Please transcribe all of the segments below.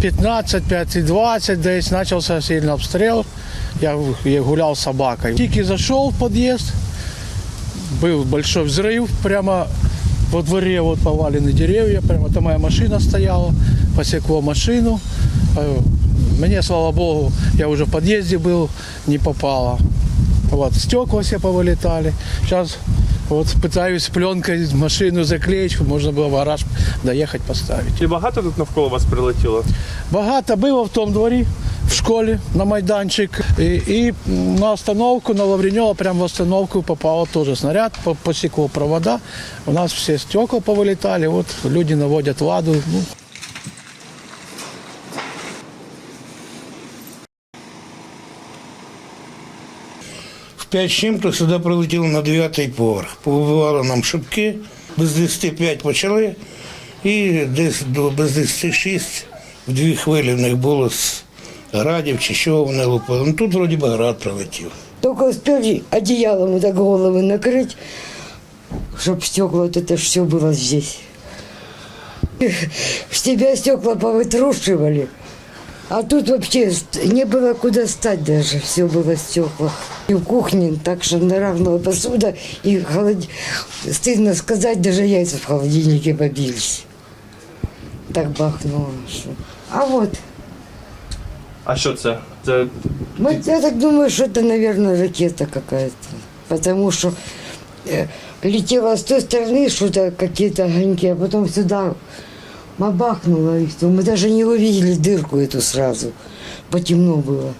5.15, 5.20 десь начался сильный обстрел. Я, в- я гулял с собакой. Тики зашел в подъезд, был большой взрыв прямо во дворе, вот повалены деревья, прямо там моя машина стояла, посекло машину. Э, Мне, слава богу, я уже в подъезде был, не попало. Вот, стекла все повылетали. Сейчас вот пытаюсь пленкой машину заклеить, чтобы можно было в гараж доехать поставить. І багато тут навколо вас прилетіло? Багато було в тому дворі, в школі, на майданчик. І, і на остановку, на Лавреньова, прямо в остановку попав теж снаряд, по- посікло провода. У нас всі стекла повилітали, от люди наводять ладу. Ну, 5 з чим-то сюди прилетіло на 9 поверх. Повибивали нам шибки, без 10 5 почали, і десь до без 10 6 в дві хвилі в них було з градів чи що вони лупили. Ну тут вроді би град прилетів. Только успели одеялом вот так головы накрыть, чтобы стекла, вот это все было здесь. В себя стекла повытрушивали. А тут вообще не было куда стать даже, все было в стеклах. И в кухне так шандарахнула посуда, и холод... стыдно сказать, даже яйца в холодильнике побились. Так бахнуло. что. А вот, А що це? Це Вот я так думаю, что это, наверное, ракета какая-то. Потому что э, летела с той стороны что-то, какие-то огоньки, а потом сюда мабахнуло и все. Мы даже не увидели дырку эту сразу. Потемно было.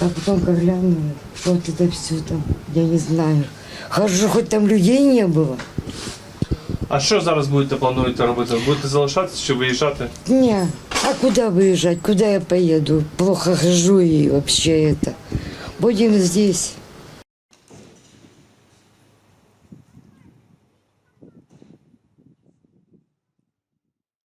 А потом как глянули, что вот это все там, я не знаю. Хорошо, хоть там людей не было. а що зараз будете плануєте робити? Будете залишатися чи виїжджати? Не, а куда выезжать, куда я поеду? Плохо хожу и вообще это. Будем здесь.